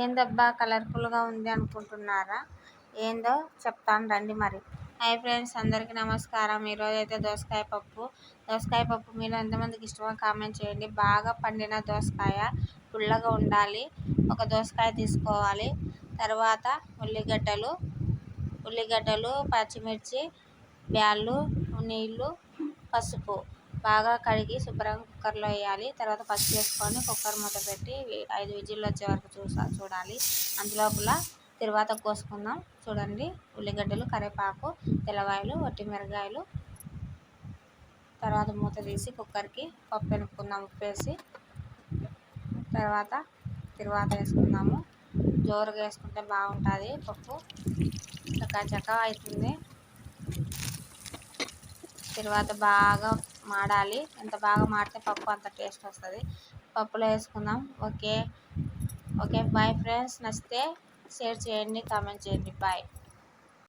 ఏందబ్బా కలర్ఫుల్గా ఉంది అనుకుంటున్నారా? ఏందో చెప్తాను రండి మరి. హాయ్ ఫ్రెండ్స్ అందరికీ నమస్కారం. ఈరోజు అయితే దోసకాయ పప్పు. దోసకాయ పప్పు మీరు ఎంతమందికి ఇష్టమో కామెంట్ చేయండి. బాగా పండిన దోసకాయ పుల్లగా ఉండాలి. ఒక దోసకాయ తీసుకోవాలి. తర్వాత ఉల్లిగడ్డలు ఉల్లిగడ్డలు పచ్చిమిర్చి బ్యాళ్ళు నీళ్ళు పసుపు. బాగా కడిగి శుభ్రంగా కుక్కర్లో వేయాలి. తర్వాత పసుపు వేసుకొని కుక్కర్ మూత పెట్టి ఐదు విజిల్లు వచ్చే వరకు చూసా చూడాలి. అందులోపల తర్వాత కోసుకుందాం. చూడండి. ఉల్లిగడ్డలు కరివేపాకు తెల్లవాయలు వట్టి మిరగాయలు. తర్వాత మూత తీసి కుక్కర్కి పప్పు వెనుక్కుందాం ఉప్పు వేసి. తర్వాత తర్వాత వేసుకుందాము. జోరుగా వేసుకుంటే బాగుంటుంది పప్పు. చక్క చక్క అవుతుంది. తర్వాత బాగా మాడాలి. ఎంత బాగా మాడితే పప్పు అంత టేస్ట్ వస్తుంది. పప్పులో వేసుకుందాం. ఓకే. ఓకే. Bye friends. నచ్చితే షేర్ చేయండి కామెంట్ చేయండి. బాయ్.